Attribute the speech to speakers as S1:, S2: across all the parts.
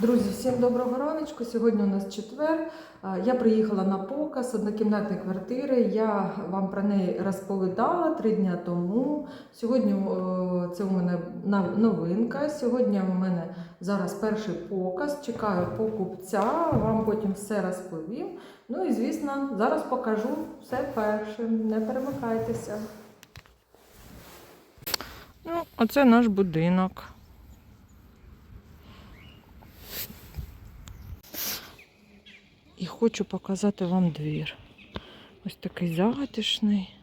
S1: Друзі, всім доброго раночку. Сьогодні у нас четвер. Я приїхала на показ однокімнатної квартири. Я вам про неї розповідала три дні тому. Сьогодні це у мене новинка. Сьогодні у мене зараз перший показ. Чекаю покупця. Вам потім все розповім. Ну і звісно, зараз покажу все першим. Не перемикайтеся. Ну, оце наш будинок. І хочу показати вам двір. Ось такий затишний.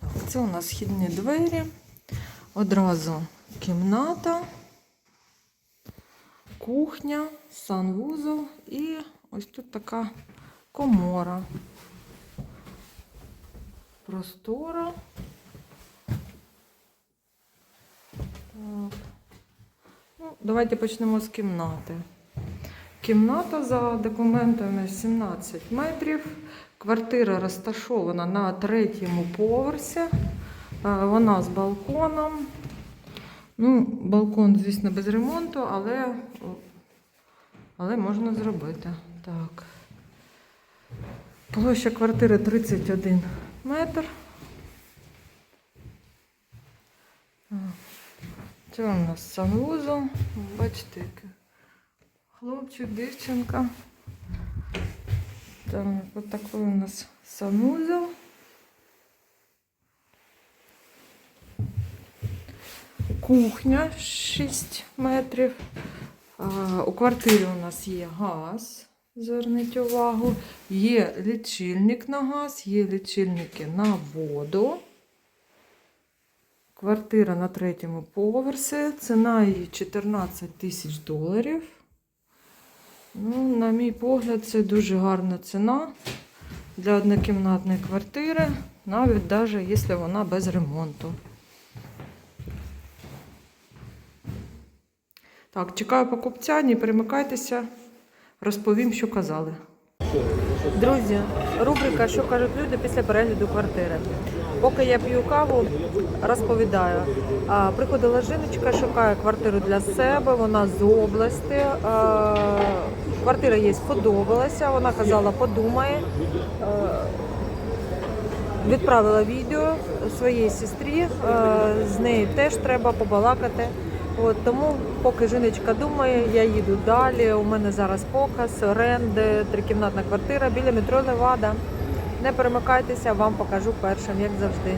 S1: Так, це у нас східні двері. Одразу кімната, кухня, санвузол і ось тут така комора. Простора. Так. Ну, давайте почнемо з кімнати. Кімната за документами 17 метрів. Квартира розташована на третьому поверсі. Е, Вона з балконом. Ну, балкон, звісно, без ремонту, але, але можна зробити. Так. Площа квартири 31 метр. Це у нас санвузол. Бачите, який хлопчик, дівчинка. Так, от такий у нас санвузол. Кухня 6 метрів. А, у квартирі у нас є газ. Зверніть увагу. Є лічильник на газ, є лічильники на воду. Квартира на третьому поверсі. Ціна її 14 тисяч доларів. Ну, на мій погляд, це дуже гарна ціна для однокімнатної квартири, навіть навіть якщо вона без ремонту. Так, чекаю покупця, не перемикайтеся, розповім, що казали. Друзі, рубрика Що кажуть люди після перегляду квартири. Поки я п'ю каву, розповідаю. Приходила жіночка, шукає квартиру для себе, вона з області. Квартира їй сподобалася, вона казала, подумає. Відправила відео своїй сестрі, з нею теж треба побалакати. От, тому, поки жіночка думає, я їду далі. У мене зараз показ, оренди, трикімнатна квартира біля метро Левада. Не перемикайтеся, вам покажу першим, як завжди.